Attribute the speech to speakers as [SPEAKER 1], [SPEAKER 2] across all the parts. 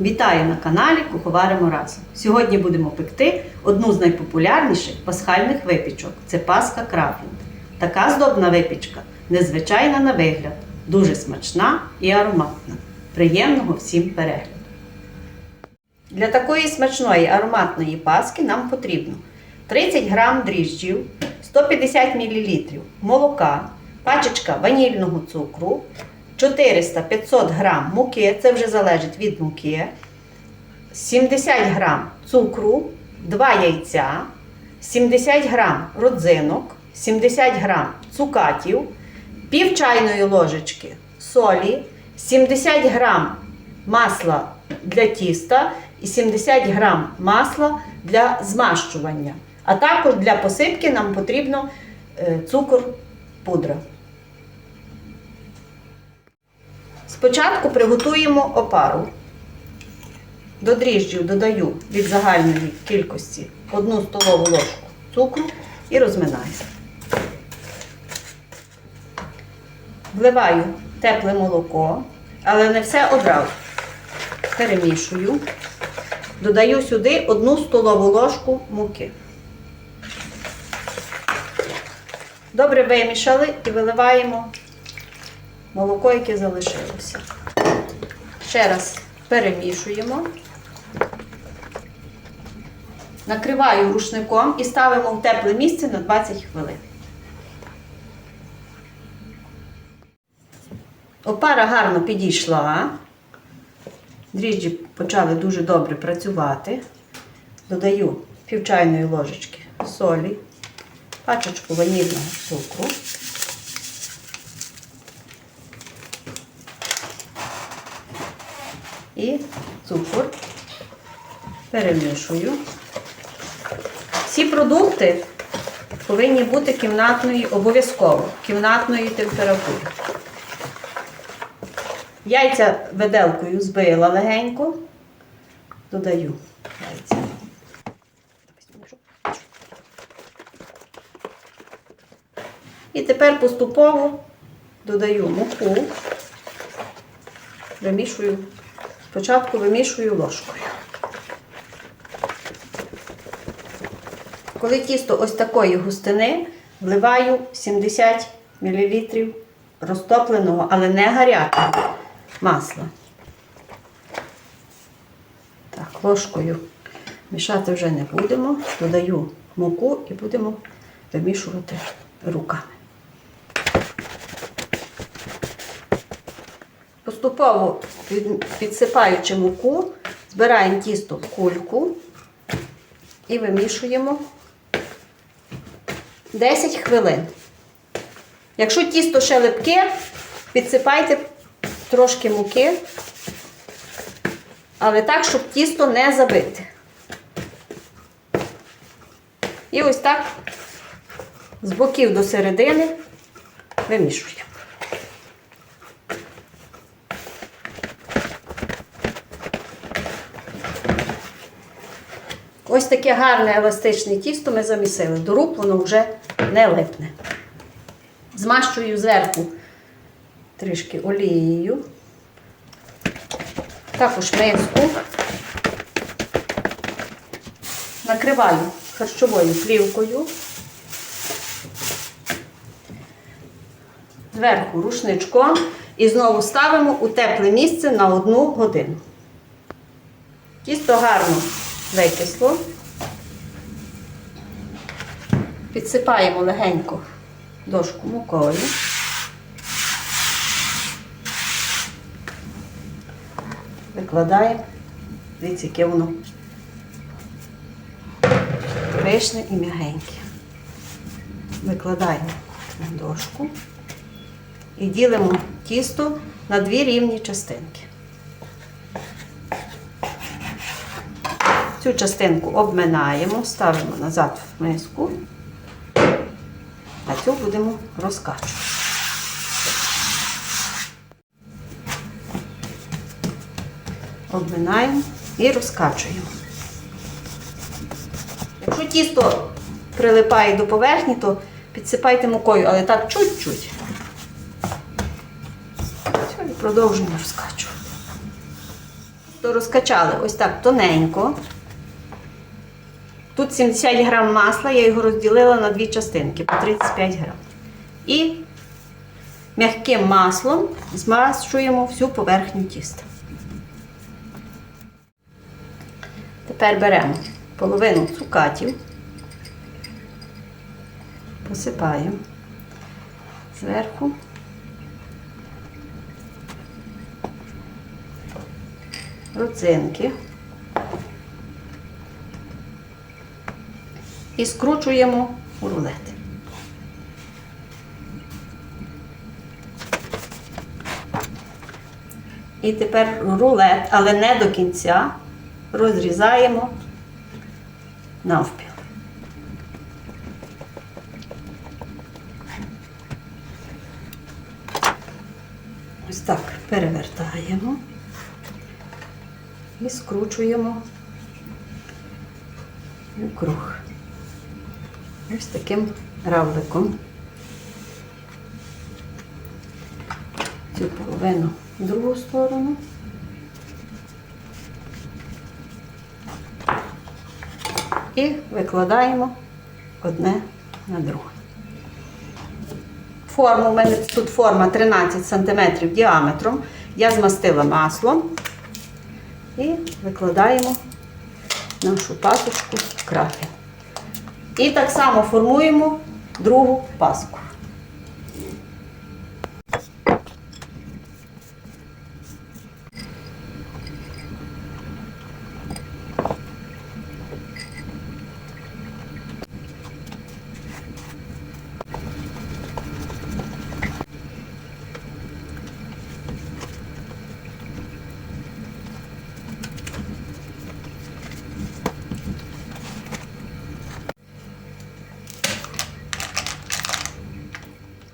[SPEAKER 1] Вітаю на каналі Куховаримо разом. Сьогодні будемо пекти одну з найпопулярніших пасхальних випічок це паска крафінг. Така здобна випічка незвичайна на вигляд, дуже смачна і ароматна. Приємного всім перегляду! Для такої смачної ароматної паски нам потрібно 30 г дріжджів, 150 мл молока, пачечка ванільного цукру, 400-500 г муки, це вже залежить від муки, 70 г цукру, 2 яйця, 70 г родзинок, 70 г цукатів, пів чайної ложечки солі, 70 г масла для тіста і 70 г масла для змащування. А також для посипки нам потрібно е, цукор пудра. Спочатку приготуємо опару. До дріжджів додаю від загальної кількості 1 столову ложку цукру і розминаю. Вливаю тепле молоко, але не все одразу. Перемішую. Додаю сюди 1 столову ложку муки. Добре вимішали і виливаємо молоко, яке залишилося. Ще раз перемішуємо. Накриваю рушником і ставимо в тепле місце на 20 хвилин. Опара гарно підійшла. Дріжджі почали дуже добре працювати. Додаю пів чайної ложечки солі, пачечку ванільного цукру. І цукор. Перемішую. Всі продукти повинні бути кімнатної, обов'язково кімнатної температури. Яйця виделкою збила легенько. Додаю яйця. І тепер поступово додаю муку, вимішую, спочатку вимішую ложкою. Коли тісто ось такої густини, вливаю 70 мл розтопленого, але не гарячого масла. Так, ложкою мішати вже не будемо. Додаю муку і будемо вимішувати руками. Поступово підсипаючи муку, збираємо тісто в кульку і вимішуємо 10 хвилин. Якщо тісто ще липке, підсипайте трошки муки, але так, щоб тісто не забити. І ось так з боків до середини вимішуємо. Ось таке гарне еластичне тісто ми замісили. До рук воно вже не липне. Змащую зверху трішки олією. Також миску. Накриваю харчовою плівкою. Зверху рушничком і знову ставимо у тепле місце на одну годину. Тісто гарно викисло. Підсипаємо легенько дошку мукою. Викладаємо. Дивіться, яке воно пишне і м'ягеньке. Викладаємо на дошку і ділимо тісто на дві рівні частинки. Цю частинку обминаємо, ставимо назад в миску, а цю будемо розкачувати. Обминаємо і розкачуємо. Якщо тісто прилипає до поверхні, то підсипайте мукою, але так чуть-чуть. Продовжуємо розкачувати. То розкачали ось так тоненько. Тут 70 грам масла, я його розділила на дві частинки по 35 грам. І м'яким маслом змащуємо всю поверхню тіста. Тепер беремо половину цукатів, посипаємо зверху. Родзинки. І скручуємо у рулет. І тепер рулет, але не до кінця, розрізаємо навпіл. Ось так перевертаємо і скручуємо у круг. Ось таким равликом. Цю половину в другу сторону. І викладаємо одне на друге. Форму, у мене тут форма 13 см діаметром. Я змастила маслом і викладаємо нашу пасочку в крафін. І так само формуємо другу паску.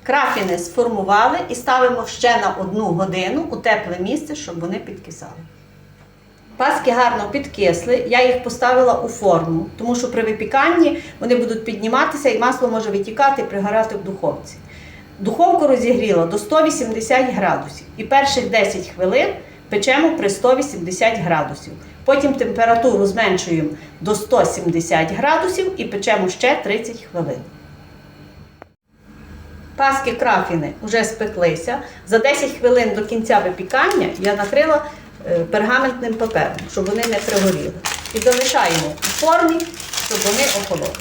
[SPEAKER 1] Крафіни сформували і ставимо ще на одну годину у тепле місце, щоб вони підкисали. Паски гарно підкисли, я їх поставила у форму, тому що при випіканні вони будуть підніматися і масло може витікати і пригорати в духовці. Духовку розігріла до 180 градусів і перших 10 хвилин печемо при 180 градусів. Потім температуру зменшуємо до 170 градусів і печемо ще 30 хвилин. Паски крафіни вже спеклися. За 10 хвилин до кінця випікання я накрила е, пергаментним папером, щоб вони не пригоріли. І залишаємо у формі, щоб вони охололи.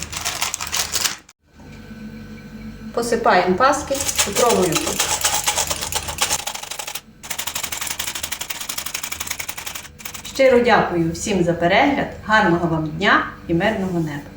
[SPEAKER 1] Посипаємо паски цукровою пудрою. Щиро дякую всім за перегляд, гарного вам дня і мирного неба!